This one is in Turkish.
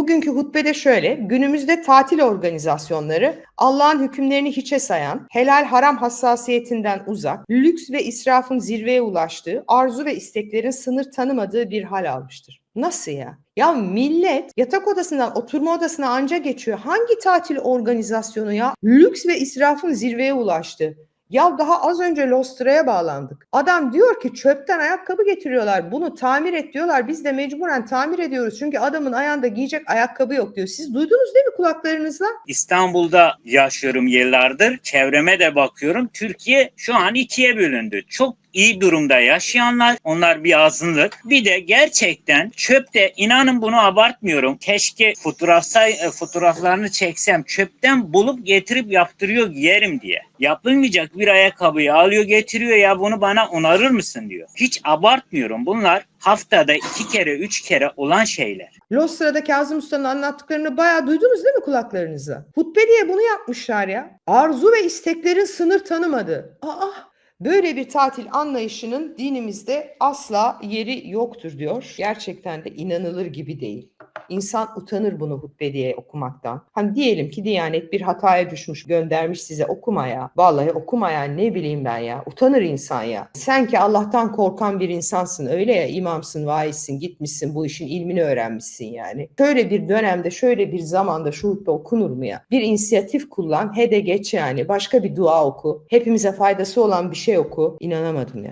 bugünkü hutbede şöyle, günümüzde tatil organizasyonları Allah'ın hükümlerini hiçe sayan, helal haram hassasiyetinden uzak, lüks ve israfın zirveye ulaştığı, arzu ve isteklerin sınır tanımadığı bir hal almıştır. Nasıl ya? Ya millet yatak odasından oturma odasına anca geçiyor. Hangi tatil organizasyonu ya? Lüks ve israfın zirveye ulaştı. Ya daha az önce Lostra'ya bağlandık. Adam diyor ki çöpten ayakkabı getiriyorlar. Bunu tamir et diyorlar. Biz de mecburen tamir ediyoruz. Çünkü adamın ayağında giyecek ayakkabı yok diyor. Siz duydunuz değil mi kulaklarınızla? İstanbul'da yaşıyorum yıllardır. Çevreme de bakıyorum. Türkiye şu an ikiye bölündü. Çok iyi durumda yaşayanlar onlar bir azınlık. Bir de gerçekten çöpte inanın bunu abartmıyorum. Keşke fotoğrafsay, e, fotoğraflarını çeksem çöpten bulup getirip yaptırıyor giyerim diye. Yapılmayacak bir ayakkabıyı alıyor getiriyor ya bunu bana onarır mısın diyor. Hiç abartmıyorum. Bunlar haftada iki kere üç kere olan şeyler. Lostra'da Kazım Usta'nın anlattıklarını bayağı duydunuz değil mi kulaklarınızla? Hutbe diye bunu yapmışlar ya. Arzu ve isteklerin sınır tanımadı. Aa, böyle bir tatil anlayışının dinimizde asla yeri yoktur diyor. Gerçekten de inanılır gibi değil. İnsan utanır bunu hutbe diye okumaktan. Hani diyelim ki Diyanet bir hataya düşmüş göndermiş size okumaya. Vallahi okumaya ne bileyim ben ya. Utanır insan ya. Sen ki Allah'tan korkan bir insansın öyle ya imamsın, vaizsin, gitmişsin bu işin ilmini öğrenmişsin yani. Şöyle bir dönemde şöyle bir zamanda şu hutbe okunur mu ya? Bir inisiyatif kullan, he de geç yani. Başka bir dua oku. Hepimize faydası olan bir şey oku. İnanamadım ya.